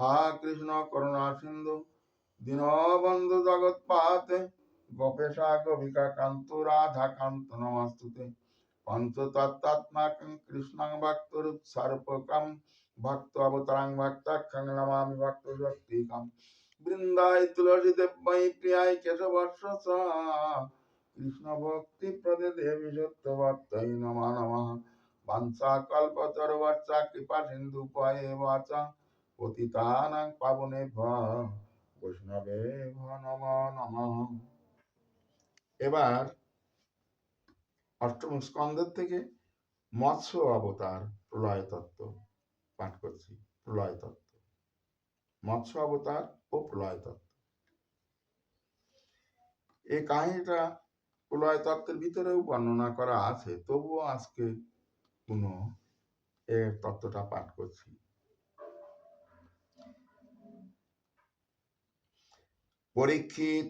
হা কৃষ্ণ করুণা সিন্ধু দীনবন্ধু জগৎপাতে গোপেশা গোপিকা কান্ত, রাধা কান্ত নমস্তুতে। পঞ্চতত্ত্বাত্মাকং কৃষ্ণং ভক্তরুৎসর্পকম ভক্ত অবতারাং ভক্তাক্ষং নমামি ভক্ত শক্তিকম বৃন্দায় তুলসী দেব্যই প্রিয়ায় কেশবর্ষ কৃষ্ণ ভক্তি প্রদে দেবী সত্যবত্তৈ নমঃ নমঃ। বাঞ্ছা কল্পতরুবর্ষা কৃপা সিন্ধু পয়ে বাচা। পতিতানাং পাবনে বৈষ্ণবে নম নমঃ। এবার অষ্টম স্কন্ধের থেকে মৎস্য অবতার প্রলয় তত্ত্ব পাঠ করছি, প্রলয় তত্ত্ব। মৎস্য অবতার ও প্রলয় তত্ত্ব। এই কাহিনীটা প্রলয় তত্ত্বের ভিতরেও বর্ণনা করা আছে, তবুও আজকে পুনঃ এর তত্ত্বটা পাঠ করছি। পরীক্ষিত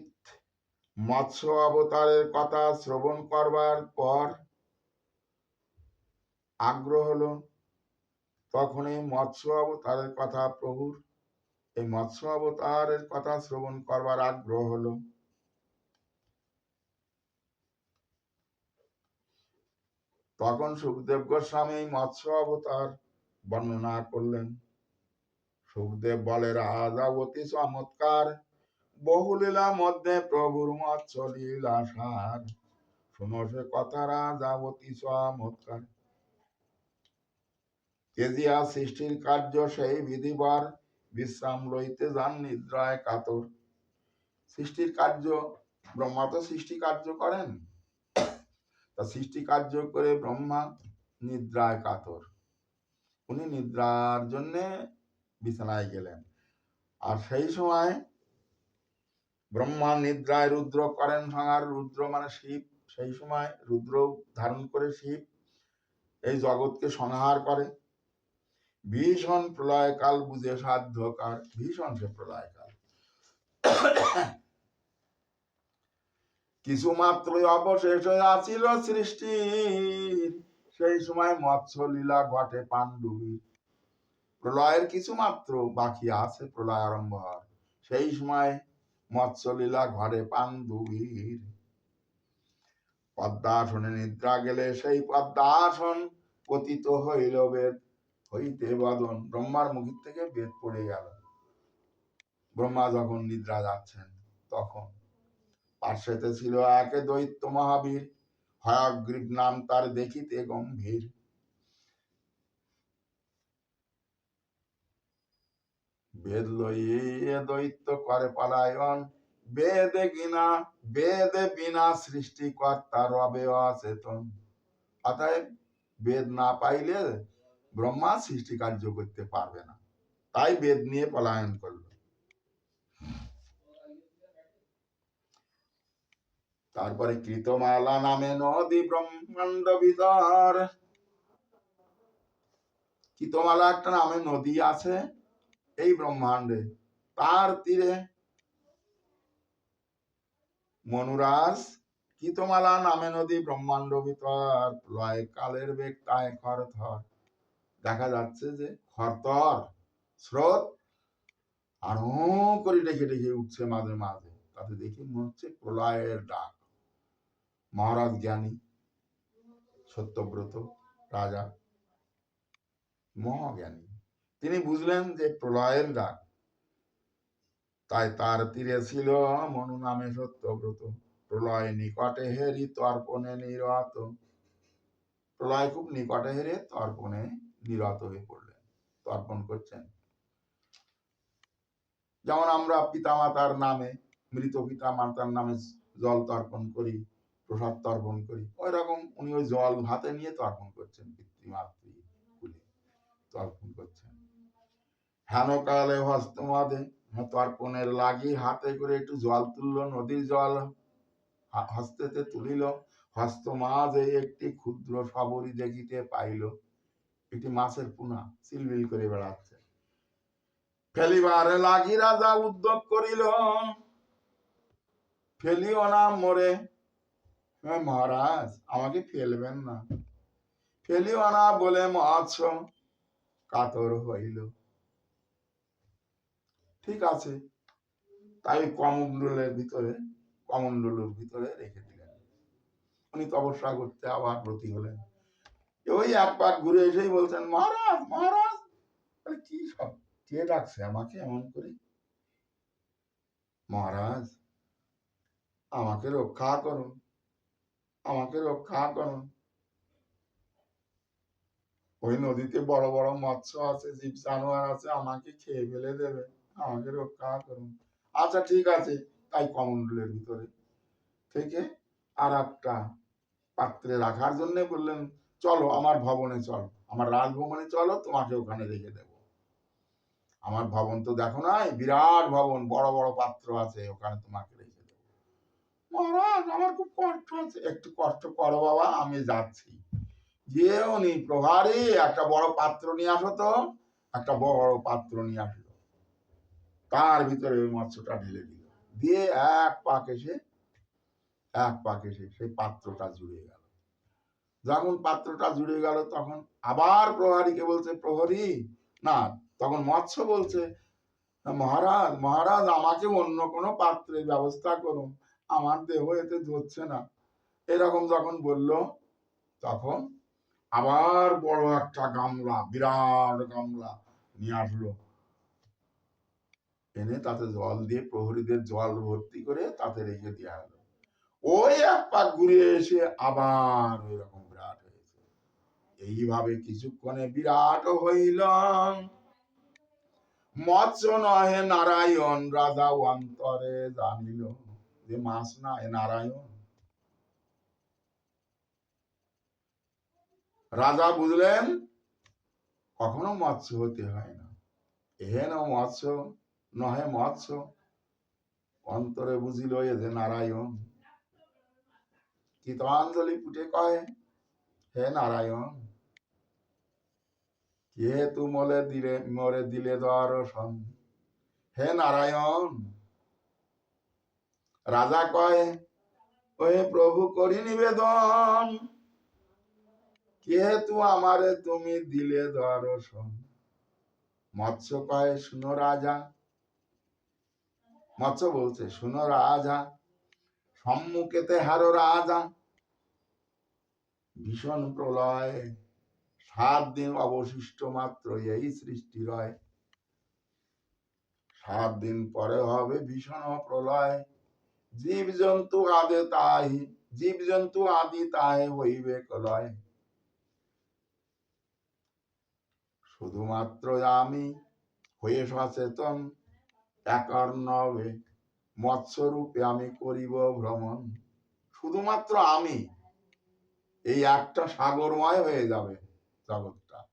মৎস্য অবতারের কথা শ্রবণ করবার পর আগ্রহ হলো, তখনই মৎস্য অবতারের কথা প্রভুর, এই মৎস্য অবতারের কথা শ্রবণ করবার আগ্রহ হলো। তখন সুখদেব গোস্বামী মৎস্য অবতার বর্ণনা করলেন। সুখদেব বলে, রাজা অতি চমৎকার। বহুলীলা মধ্যে প্রভুর মৎস্য লীলা সার শুনো সে কথা রাজা অতি চমৎকার। কেজিয়া সৃষ্টির কার্য সেই বিধিবার বিশ্রাম লইতে যান নিদ্রায় কাতর। সৃষ্টির কার্য, ব্রহ্মা তো সৃষ্টি কার্য করেন। তা সৃষ্টি কার্য করে ব্রহ্মা নিদ্রায় কাতর। উনি নিদ্রার জন্যে বিছানায় গেলেন। আর সেই সময় ব্রহ্মা নিদ্রায় রুদ্র করেন ভাঙার রুদ্র মানে শিব। সেই সময় রুদ্র ধারণ করে শিব। এই জগৎকে সংহার করে। ভীষণ প্রলয়কাল বুঝে সাধ্যকার। ভীষণ সে প্রলয়কাল। কিছু মাত্রই অবশেষ আছিল সৃষ্টি। সেই সময় মৎস্য লীলা ঘটে পাণ্ডুবীর। প্রলয়ের কিছু মাত্র বাকি আছে, প্রলয় আরম্ভ হয় সেই সময় মৎস্য লীলা ঘরে পাণ্ডুবীর। পদ্মাসনে নিদ্রা গেলে সেই পদ্মাসন পতিত হইল বেদ, হইতে বদন। ব্রহ্মার মুখ থেকে বেদ পড়ে গেল। ব্রহ্মা যখন নিদ্রা যাচ্ছেন, তখন পার্শ্বেতে ছিল একে দৈত্য মহাবীর। হয়গ্রীব নাম তার দেখিতে গম্ভীর। বেদ লইয়ে দৈত্য করে পলায়ন। বেদে গিনা বেদে বিনা সৃষ্টিকর্তা রবে অচেতন অতএব বেদ না পাইলে ব্রহ্মা সৃষ্টি কার্য করতে পারবে না। তাই বেদ নিয়ে পলায়ন করল। তারপরে কৃতমালা নামে নদী ব্রহ্মাণ্ড ভিতর। কৃতমালা একটা নামে নদী আছে। এই ব্রহ্মাণ্ডে। তার তীরে মনুরাজ, কৃতমালা নামে নদী ব্রহ্মাণ্ড ভিতর, লয় কালের বেগ তাই খর থর দেখা যাচ্ছে যে খরতর স্রোত, আর করে ডেকে ডেকে উঠছে মাঝে মাঝে। তাতে দেখি মনে হচ্ছে প্রলয়ের ডাক। মহারাজ জ্ঞানী, সত্যব্রত রাজা, মহাজ্ঞানী। তিনি বুঝলেন যে প্রলয়ের ডাক। তাই তার তীরে ছিল মনু নামে সত্যব্রত প্রলয় নিকটে হেরি তর্পণে নিরত। প্রলয় খুব নিকটে হেরে তর্পণে নিরত হয়ে পড়লেন, তর্পণ করছেন। যেমন আমরা পিতা মাতার নামে, মৃত পিতা মাতার নামে জল তর্পণ করি, প্রসাদ তর্পণ করি ওই রকম উনি ওই জল হাতে নিয়ে তর্পণ করছেন, পিতৃমাতৃ কুলে তর্পণ করছেন। হেনকালে হস্তমাদে তর্পণের লাগি হাতে করে একটু জল তুললো, নদীর জল হস্তেতে তুলিল হস্ত মাঝে একটি ক্ষুদ্র সবরি দেখিতে পাইল। একটি মাছের পুনা, সিলবিল করে বেড়াচ্ছে। ফেলিবারে লাগি রাজা উদ্যোগ করিল, ফেলিও না মরে। হ্যাঁ মহারাজ, আমাকে ফেলবেন না। ফেলিও না বলে মৎস্য কাতর হইল। ঠিক আছে। তাই কমণ্ডলের ভিতরে কমণ্ডলের ভিতরে রেখে দিলেন। উনি তপস্যা করতে আবার ব্রতী হলেন। ওই এক ঘুরে এসেই বলছেন, মহারাজ মহারাজ কি সব কে ডাকছে আমাকে এমন করে? মহারাজ, আমাকে রক্ষা করুন, আমাকে রক্ষা করুন। ওই নদীতে বড় বড় মৎস্য আছে, জীব জানোয়ার আছে, আমাকে খেয়ে ফেলে দেবে। আমাকে রক্ষা করুন। আচ্ছা ঠিক আছে, তাই কমণ্ডলের ভিতরে থেকে আর একটা পাত্রে রাখার জন্য বললেন, চলো আমার ভবনে চলো, আমার রাজভবনে চলো, তোমাকে ওখানে রেখে দেব। আমার ভবন তো দেখো নাই, বিরাট ভবন, বড় বড় পাত্র আছে, ওখানে তোমাকে রেখে দেবো। মহারাজ, আমার খুব কষ্ট আছে একটু কষ্ট করো বাবা, আমি যাচ্ছি। যেও নি প্রভারে, একটা বড় পাত্র নিয়ে আসো তো, একটা বড় পাত্র নিয়ে আসলো তার ভিতরে ওই মৎস্যটা ঢেলে দিল। দিয়ে এক পাক এসে, এক পাক এসে সেই পাত্রটা জুড়ে গেল। যখন পাত্রটা জুড়ে গেল, তখন আবার প্রহরীকে বলছে, প্রহরী, না, তখন মৎস্য বলছে, মহারাজ মহারাজ, আমাকে অন্য কোনো পাত্রের ব্যবস্থা করুন। আমার দেহ এতে ধরছে না। এরকম যখন বলল, তখন আবার বড় একটা গামলা, বিরাট গামলা নিয়ে আসলো। এনে তাতে জল দিয়ে প্রহরীদের জল ভর্তি করে তাতে রেখে দেওয়া হলো। ওই এক পাক ঘুরে এসে আবার ওই রকম বিরাট হয়েছে। এইভাবে কিছুক্ষণে বিরাট হইল মৎস্য নহে নারায়ণ, রাজা অন্তরে জানিল যে মাছ না এ নারায়ণ। রাজা বুঝলেন, কখনো মৎস্য হতে হয় না। এহেন মৎস্য নহে মৎস্য, অন্তরে বুঝিল যে নারায়ণ। কীতাঞ্জলি পুটে কয় হে নারায়ণ, কে তু মলে দিলে, মরে দিলে দর্শন? হে নারায়ণ, রাজা কয় ওহে প্রভু করি নিবেদন। যেহেতু আমারে তুমি দিলে দর্শন? মৎস্য কয় শুনো রাজা মৎস্য বলছে, শুনো রাজা, সম্মুখেতে হারো রাজা। ভীষণ প্রলয়, সাত দিন অবশিষ্ট মাত্র এই সৃষ্টি রয়। সাত দিন পরে হবে ভীষণ প্রলয়। জীব জন্তু আদে তাই জীব জন্তু আদি তাই হইবে কলয়। শুধুমাত্র আমি হয়ে সচেতন একার নবে? মৎস্যরূপে আমি করিব ভ্রমণ। শুধুমাত্র আমি। এই একটা সাগরময় হয়ে যাবে জগৎটা।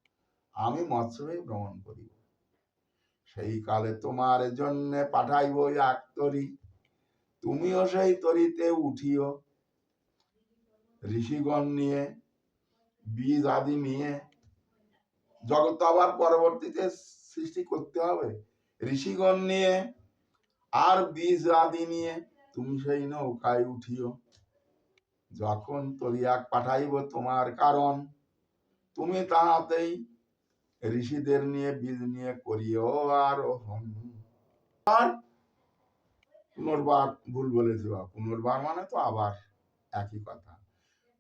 আমি মৎস্য হয়ে ভ্রমণ করিব। সেই কালে তোমার জন্য পাঠাইব এক তরি। তুমিও সেই তরিতে উঠিও। ঋষিগণ নিয়ে, বীজ আদি নিয়ে। জগৎ আবার পরবর্তীতে সৃষ্টি করতে হবে। ঋষিগণ নিয়ে আর বীজ আদি নিয়ে তুমি সেই নৌকায় উঠিও। যখন তরিয়াক পাঠাইব তোমার কারণ, তুমি তাহাতেই ঋষিদের নিয়ে বীজ নিয়ে করিও আর পুনর্বার ভুল বলেছি পুনর্বার মানে তো আবার একই কথা।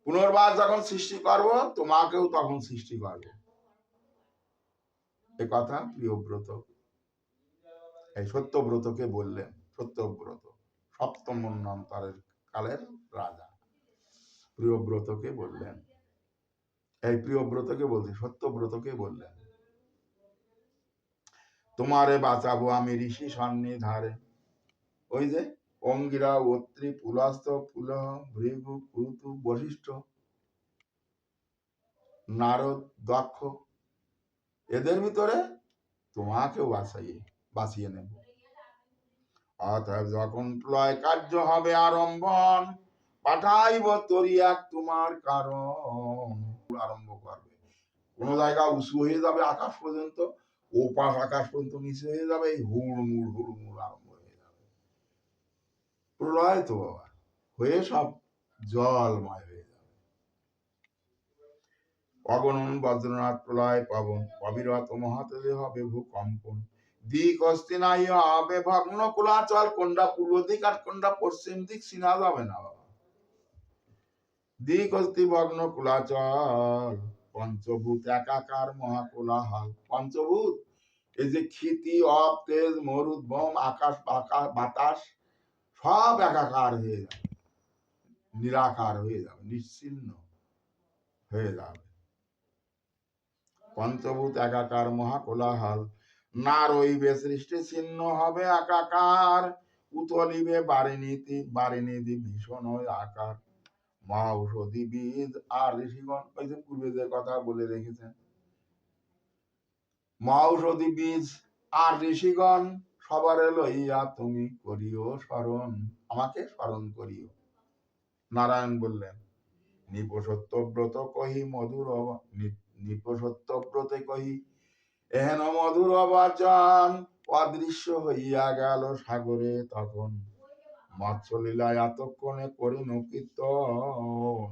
পুনর্বার যখন সৃষ্টি করব, তোমাকেও তখন সৃষ্টি করব। এ কথা প্রিয়ব্রত এই সত্যব্রতকে বললেন, সত্যব্রত সপ্তম মন্বন্তরের কালের রাজা। প্রিয়ব্রতকে বললেন, এই প্রিয়ব্রতকে বলছি, সত্যব্রতকে বললেন, তোমারে বাঁচাবো আমি ঋষি সন্নিধারে। ওই যে অঙ্গিরা, অত্রি, পুলাস্ত পুল ভৃগু পুরুতু বশিষ্ঠ, নারদ, দক্ষ, এদের ভিতরে তোমাকেও বাঁচাইয়ে বাঁচিয়ে নেব। অতএব যখন প্রলয় কার্য হবে আরম্ভন, পাঠাইব তরিয়াক তোমার কারণ। আরম্ভ করবে। কোন জায়গা উঁচু হয়ে যাবে আকাশ পর্যন্ত, ও পাশ আকাশ পর্যন্ত নিচে হয়ে যাবে হুড়মুড় হুড়মুড় আরম্ভ হয়ে যাবে। প্রলয় তো বাবা, হয়ে সব জলময় হয়ে যাবে। অগণন বজ্রনাথ প্রলয় পাবন, অবিরত মহাতলে হবে ভূকম্পন। দিক অস্তি নাই হবে ভগ্ন কুলাচল কোনটা পূর্ব দিক আর কোনটা পশ্চিম দিক চিনা যাবে না বাবা। দিক অস্তি ভগ্ন কুলাচল, পঞ্চভূত একাকার মহাকুলাহাল। পঞ্চভূত? এই যে ক্ষিতি, অপ, তেজ, মরুদ, বোম, আকাশ বাতাস, সব একাকার হয়ে যাবে। নিরাকার হয়ে যাবে, নিশ্চিন্ন হয়ে যাবে। পঞ্চভূত একাকার মহাকোলাহল না রইবে সৃষ্টি, ছিন্ন হবে একাকার। উতলিবে বারিনীতি বারিনীতি ভীষণ আকার। মা ঔষধি বীজ আর ঋষিগণ, ওই যে পূর্বে যে কথা বলে রেখেছেন। মা ঔষধি বীজ আর ঋষিগণ, সবারে লইয়া তুমি করিও স্মরণ। আমাকে স্মরণ করিও। নারায়ণ বললেন নিপসত্যব্রত কহি মধুর নিপসত্যব্রতে কহি এহেন মধুর বচন অদৃশ্য হইয়া গেল সাগরে তখন। মৎস্যলীলায় এতক্ষণে করিনু কীর্তন